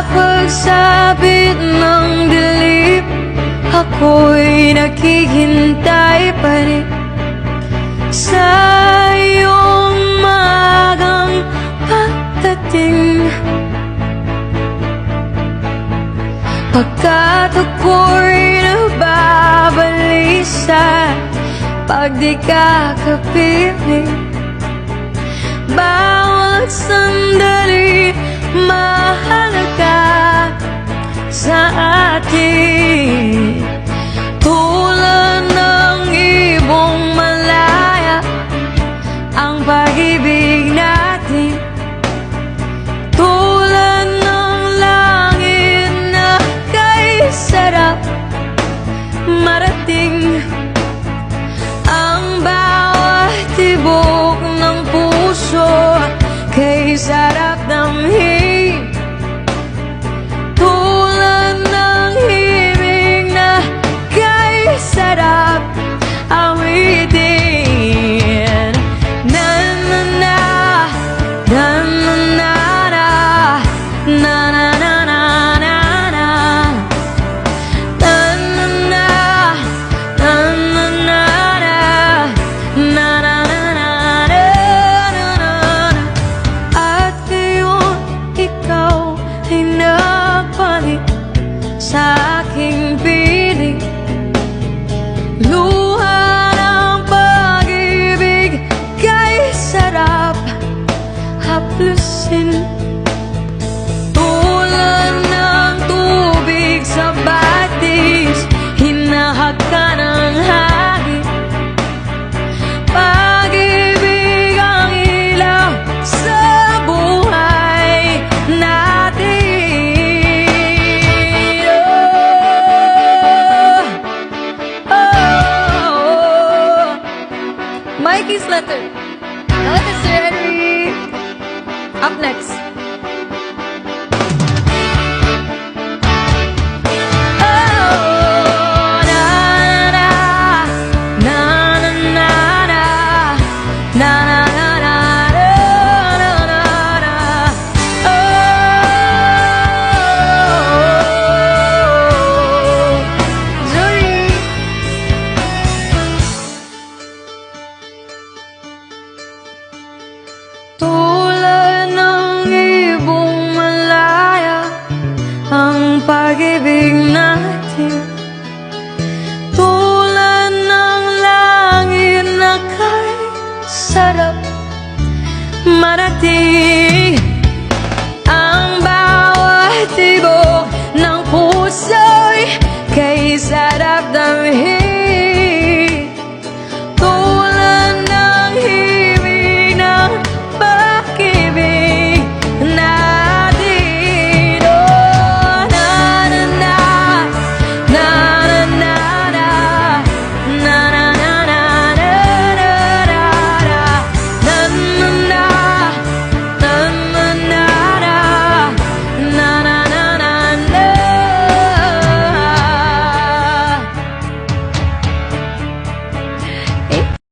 pagsabit ng dilip Ako'y naghihintay pa rin. Sa iyong maagang pagdating Pagkat ako'y nababalisa Pag di ka kapiling Bawat sandali marating Ang bawat tibok ng puso Kaysa Mikey's letter. Now. Up next. darating Ang bawat tibok ng puso'y kay sarap